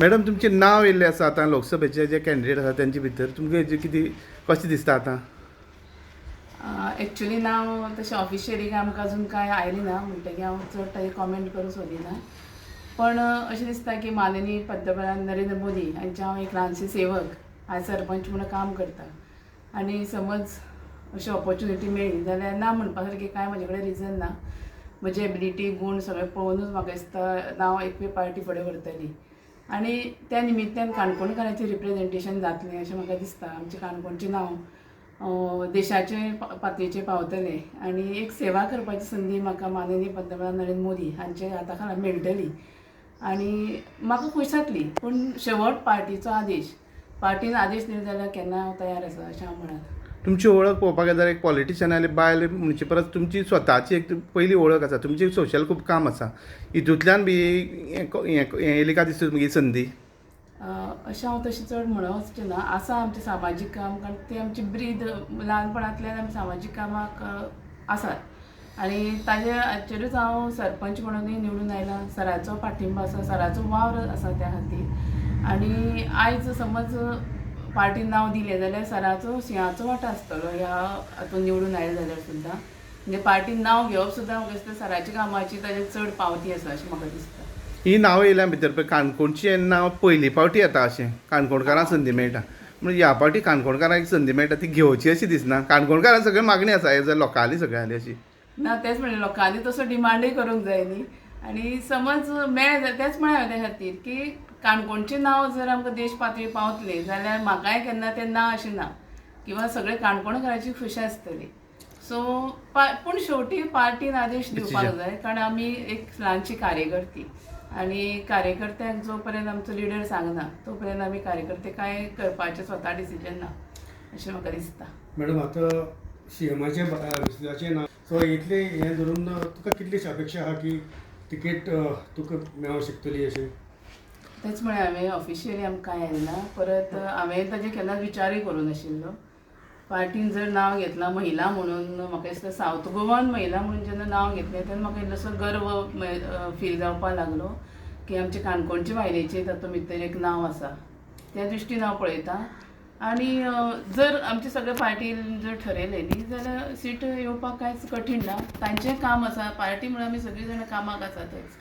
Madam तुमचें नांव येयल्लें आसा आतां लोकसभेचे जे कॅन्डिडेट आसा तेंचे भितर तुमकां हेजें कितें कशें दिसता आतां? एक्चुली नांव तशें ऑफिशियली काय आमकां अजून काय आयलें ना म्हणटकीर हांव चड ताजे कॉमेंट करूं सोदिना पण अशें दिसता की माननीय पंतप्रधान नरेंद्र मोदी हांचे हांव एक ल्हानशी सेवक आज सरपंच म्हणून काम करता. आनी समज अशी ऑपॉर्च्युनिटी मेळ्ळी जाल्यार ना म्हणपा सारकी कांय म्हजे कडेन रिजन ना. म्हजी एबिलिटी गूण सगळें पळोवनूच म्हाका दिसता हांव एकूय पार्टी फुडें व्हरतली. आनी त्या निमित्यान काणकोणकारांचें रिप्रेजेंटेशन जातलें अशें म्हाका दिसता. आमचें काणकोणचें नांव देशाचे पातळेचेर पावतलें पावतले आनी एक सेवा करपाची संदी म्हाका माननीय पंतप्रधान नरेंद्र मोदी हांचे हाता खाला मेळटली. आनी म्हाका खूश जातली. पूण शेवट पार्टीचो आदेश. पार्टीन आदेश दिलो जाल्यार केन्ना हांव तयार आसा अशें हांव म्हणत. तुमची ओळख पळोवपाक गेल्यार एक पॉलिटिशियन आनी बायल म्हणचे परस तुमची स्वताची एक पयली ओळख आसा. तुमची सोशल खूब काम आसा. हितूंतल्यान बी हें हें येयली काय दिसता तुमगे संदी अशें हांव तशें चड म्हणूं वचचें ना आसा आमचें सामाजीक काम कारण ती आमची ब्रीद ल्हानपणांतल्यान आमी सामाजीक कामाक आसात. आनी ताजे हाचेरूच हांव सरपंच म्हणूनय निवडून आयलां. सराचो पाठिंबो आसा सराचो वावर आसा त्या खातीर. आनी आयज समज पार्टीन नांव दिलें जाल्यार सराचो सिंहाचो वांटो आसतलो ह्या हातून निवडून आयले जाल्यार सुद्दां म्हणजे पार्टीन नांव घेवप सुद्दां म्हाका दिसता सराच्या कामाची ताजेर चड पावती आसा अशें म्हाका दिसता. ही नांव येयल्या भितर पळय काणकोणचें नांव पयली फावटी येता अशें. काणकोणकारांक संदी मेळटा म्हणजे ह्या फावटी काणकोणकारांक संदी मेळटा ती घेवची अशी दिसना. काणकोणकारांक सगळी मागणी आसा हे जर लोकांली सगळ्यांली अशी. ना तेच म्हणले लोकांनी तसो डिमांडूय करूंक जाय न्ही आनी समज मेळ तेच म्हळ्यार त्या खातीर की काणकोणचें नांव जर आमकां देश पातळी पावतलें जाल्यार म्हाकाय केन्ना तें ना अशें ना. किंवां सगळे काणकोणकारांची खुशी आसतली. सो पूण शेवटी पार्टीन आदेश दिवपाक जाय कारण आमी एक ल्हानशी कार्यकर्ती. आनी कार्यकर्त्यांक जो पर्यंत आमचो लिडर सांगना तो पर्यंत आमी कार्यकर्ते कांय करपाचें स्वता डिसिजन ना अशें म्हाका दिसता. मॅडम आतां सी एमाचे विश्वाचे ना सो इतले हें धरून तुका कितलीशी अपेक्षा आहा की तिकेट तुका शकतली अशें? तेच म्हळ्यार हांवें ऑफिशियली आमकां कांय येना परत हांवें ताजे केन्नाच विचारूय करूं नाशिल्लो पार्टीन जर नांव घेतलां महिला म्हणून म्हाका दिसता सावथ गोवान महिला म्हणून जेन्ना नांव घेतलें तेन्ना म्हाका इल्लोसो गर्व फील जावपाक लागलो की आमचे काणकोणचे बायलेचें तातूंत भितर एक नांव आसा त्या दृश्टीन हांव पळयतां आनी जर आमचे सगळे पार्टीन जर ठरयलें न्ही जाल्यार सीट येवपाक कांयच कठीण ना तांचें काम आसा पार्टी म्हणून आमी सगळीं जाणां कामाक आसातच